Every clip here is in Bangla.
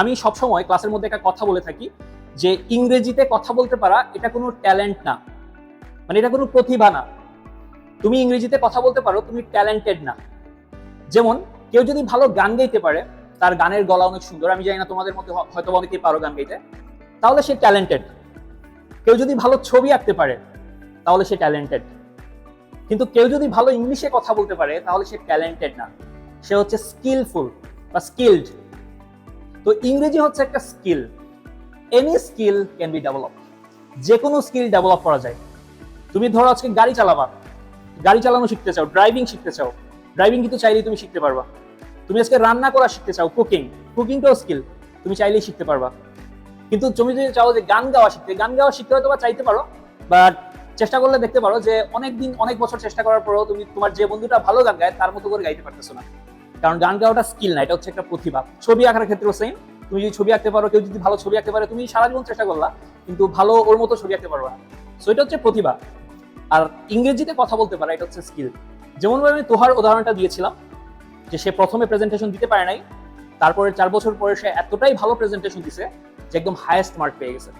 আমি সবসময় ক্লাসের মধ্যে একটা কথা বলে থাকি যে ইংরেজিতে কথা বলতে পারা এটা কোনো ট্যালেন্ট না। মানে এটা কোনো প্রতিভা না। তুমি ইংরেজিতে কথা বলতে পারো, তুমি ট্যালেন্টেড না। যেমন কেউ যদি ভালো গান গাইতে পারে, তার গানের গলা অনেক সুন্দর, আমি জানি না তোমাদের মধ্যে হয়তো অনেকেই পারো গান গাইতে, তাহলে সে ট্যালেন্টেড কেউ যদি ভালো ছবি আঁকতে পারে, তাহলে সে ট্যালেন্টেড কিন্তু কেউ যদি ভালো ইংলিশে কথা বলতে পারে, তাহলে সে ট্যালেন্টেড না। সে হচ্ছে স্কিলফুল বা স্কিলড। তো ইংরেজি হচ্ছে একটা skill any skill can be develop যে কোনো স্কিল ডেভেলপ করা যায়। তুমি ধরো আজকে গাড়ি চালাবা। গাড়ি চালানো শিখতে চাও ড্রাইভিং শিখতে চাও। ড্রাইভিং কিন্তু চাইলেই তুমি শিখতে পারবা। তুমি আজকে রান্না করা শিখতে চাও কুকিং কুকিংটাও স্কিল তুমি চাইলেই শিখতে পারবা। কিন্তু তুমি যদি চাও যে গান গাওয়া শিখতে, গান গাওয়া শিখতে হয়তো বা চাইতে পারো। বাট চেষ্টা করলে দেখতে পারো যে অনেক দিন অনেক বছর চেষ্টা করার পরেও তুমি তোমার যে বন্ধুটা ভালো গান গায়, তার মতো করে গাইতে পারতেছো না। কারণ গান গাওয়াটা স্কিল না, এটা হচ্ছে একটা প্রতিভা। ছবি আঁকার ক্ষেত্রেও সেম তুমি যদি ছবি আঁকতে পারো, কেউ যদি ভালো ছবি আঁকতে পারে, তুমি সারা জীবন চেষ্টা করলা, কিন্তু ভালো ওর মতো ছবি আঁকতে পারবে না। সো এটা হচ্ছে প্রতিভা। আর ইংরেজিতে কথা বলতে পারা, এটা হচ্ছে স্কিল যেমন আমি তোহার উদাহরণটা দিয়েছিলাম, যে সে প্রথমে প্রেজেন্টেশন দিতে পারে নাই, তারপরে চার বছর পরে সে এতটাই ভালো প্রেজেন্টেশন দিছে, যে একদম হায়েস্ট মার্ক পেয়ে গেছে।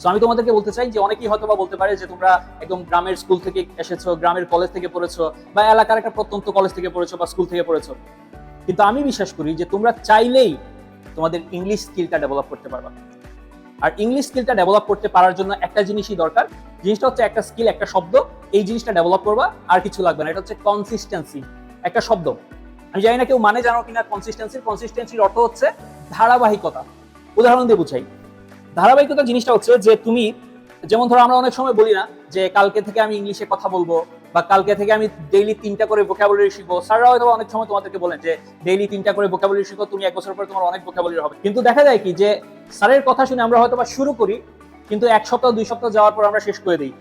সো আমি তোমাদেরকে বলতে চাই যে অনেকেই হয়তো বা বলতে পারে যে তোমরা একদম গ্রামের স্কুল থেকে এসেছ, গ্রামের কলেজ থেকে পড়েছো বা এলাকার একটা প্রত্যন্ত কলেজ থেকে পড়েছো বা স্কুল থেকে পড়েছো। কিন্তু আমি বিশ্বাস করি যে তোমরা চাইলেই তোমাদের ইংলিশ স্কিলটা ডেভেলপ করতে পারবা। আর ইংলিশ স্কিলটা ডেভেলপ করতে পারার জন্য একটা জিনিসই দরকার। জিনিসটা হচ্ছে একটা স্কিল একটা শব্দ। এই জিনিসটা ডেভেলপ করবা, আর কিছু লাগবে না। এটা হচ্ছে কনসিস্টেন্সি একটা শব্দ। আমি জানি না কেউ মানে জানো কিনা কনসিস্টেন্সি কনসিস্টেন্সির অর্থ হচ্ছে ধারাবাহিকতা। উদাহরণ দিয়ে বুঝাই। ধারাবাহিকতা জিনিসটা হচ্ছে যে তুমি, যেমন ধরো আমরা অনেক সময় বলি না যে কালকে থেকে আমি ইংলিশে কথা বলব বা কালকে থেকে আমি ডেইলি তিনটা করে ভোকাবুলারি শিখব। স্যাররা হয়তো অনেক সময় তোমাদেরকে বলেন যে ডেইলি তিনটা করে ভোকাবুলারি শিখো, তুমি এক বছর পরে তোমার অনেক ভোকাবুলারি হবে। কিন্তু দেখা যায় কি যে স্যারের কথা শুনে আমরা হয়তো বা শুরু করি, কিন্তু এক সপ্তাহ, দুই সপ্তাহ যাওয়ার পর আমরা শেষ করে দিই।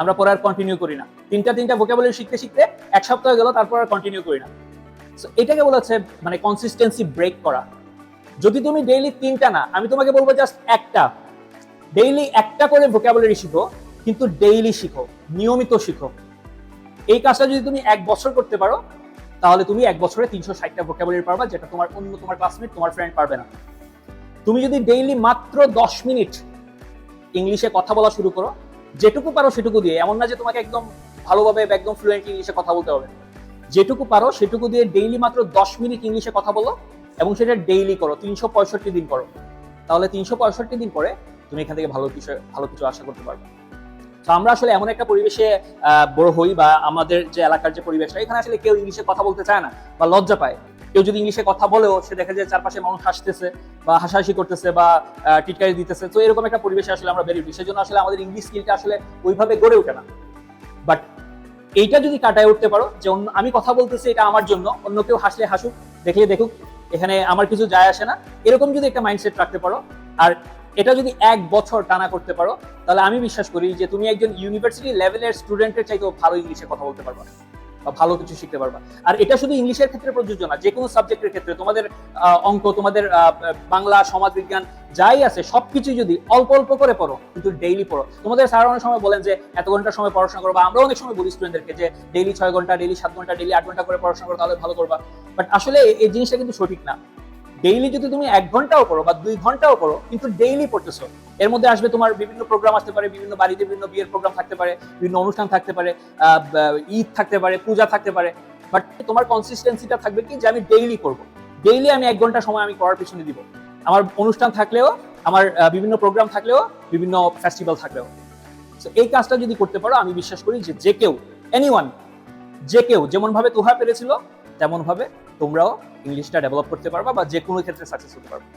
আমরা পরে আর কন্টিনিউ করি না। তিনটা তিনটা ভোকাবুলারি শিখতে শিখতে এক সপ্তাহ গেল, তারপর আর কন্টিনিউ করি না। এটাকে বলা হচ্ছে মানে কনসিস্টেন্সি ব্রেক করা। যদি তুমি ডেইলি তিনটা না, আমি তোমাকে বলব জাস্ট একটা। ডেইলি একটা করে ভোকাবুলারি শিখো, কিন্তু ডেইলি শিখো, নিয়মিত শিখো। এই কাজটা যদি তুমি এক বছর করতে পারো, তাহলে তুমি এক বছরে তিনশো ষাটটা ভোকাবুলারি পারবা, যেটা তোমার অন্য তোমার ক্লাসমেট তোমার ফ্রেন্ড পারবে না। তুমি যদি ডেইলি মাত্র দশ মিনিট ইংলিশে কথা বলা শুরু করো, যেটুকু পারো সেটুকু দিয়ে, এমন না যে তোমাকে একদম ভালোভাবে একদম ফ্লুয়েন্ট ইংলিশে কথা বলতে হবে। যেটুকু পারো সেটুকু দিয়ে ডেইলি মাত্র দশ মিনিট ইংলিশে কথা বলো এবং সেটা ডেইলি করো, তিনশো পঁয়ষট্টি দিন করো। তাহলে তিনশো পঁয়ষট্টি দিন পরে তুমি এখান থেকে ভালো কিছু ভালো কিছু আশা করতে পারবে। তো আমরা আসলে এমন একটা পরিবেশে বড় হই বা আমাদের যে এলাকার যে পরিবেশটা, এখানে আসলে কেউ ইংলিশে কথা বলতে চায় না বা লজ্জা পায়। কেউ যদি ইংলিশে কথা বলেও সে দেখে যে চারপাশে মানুষ হাসতেছে বা হাসাহাসি করতেছে বা টিটকারি দিতেছে। তো এরকম একটা পরিবেশে আসলে আমরা বেরিয়ে উঠি। সেজন্য আসলে আমাদের ইংলিশ স্কিলটা আসলে ওইভাবে গড়ে ওঠে না। বাট এইটা যদি কাটায় উঠতে পারো যে আমি কথা বলতেছি এটা আমার জন্য, অন্য কেউ হাসলে হাসুক, দেখলে দেখুক এখানে আমার কিছু যায় আসে না। এরকম যদি একটা মাইন্ডসেট রাখতে পারো, আর এটা যদি এক বছর টানা করতে পারো, তাহলে আমি বিশ্বাস করি যে তুমি একজন ইউনিভার্সিটি লেভেলের স্টুডেন্টের চাইতেও ভালো ইংলিশে কথা বলতে পারবা। ভালো কিছু শিখতে পারবা। আর এটা শুধু ইংলিশের ক্ষেত্রে প্রযোজ্য না যে কোনো সাবজেক্টের ক্ষেত্রে। তোমাদের অঙ্ক, তোমাদের বাংলা সমাজ বিজ্ঞান যাই আছে সবকিছু যদি অল্প অল্প করে পড়ো, কিন্তু ডেইলি পড়ো। তোমাদের স্যার অনেক সময় বলেন যে, এত ঘণ্টা সময় পড়াশোনা করবা আমরা অনেক সময় বলি স্টুডেন্টদেরকে যে ডেইলি ছয় ঘণ্টা ডেইলি সাত ঘণ্টা ডেইলি আট ঘণ্টা করে পড়াশোনা করো, তাহলে ভালো করবা। বাট আসলে এই জিনিসটা কিন্তু সঠিক না। ডেইলি যদি তুমি এক ঘন্টাও করো বা দুই ঘন্টাও করো, কিন্তু ডেইলি পড়তেছো, এর মধ্যে আসবে তোমার বিভিন্ন প্রোগ্রাম আসতে পারে, বিভিন্ন বাড়িতে বিভিন্ন বিয়ের প্রোগ্রাম থাকতে পারে, বিভিন্ন অনুষ্ঠান থাকতে পারে ঈদ থাকতে পারে, পূজা থাকতে পারে বাট তোমার কনসিস্টেন্সিটা থাকবে কি যে আমি ডেইলি করব। ডেইলি আমি এক ঘণ্টা সময় আমি করার পিছনে দিব। আমার অনুষ্ঠান থাকলেও, আমার বিভিন্ন প্রোগ্রাম থাকলেও, বিভিন্ন ফেস্টিভ্যাল থাকলেও। তো এই কাজটা যদি করতে পারো, আমি বিশ্বাস করি যে যে কেউ এনিওয়ান যে কেউ যেমন ভাবে তোহা পেরেছিল তেমন ভাবে তোমরাও ইংলিশটা ডেভেলপ করতে পারবা বা যে কোনো ক্ষেত্রে সাকসেস হতে পারবে।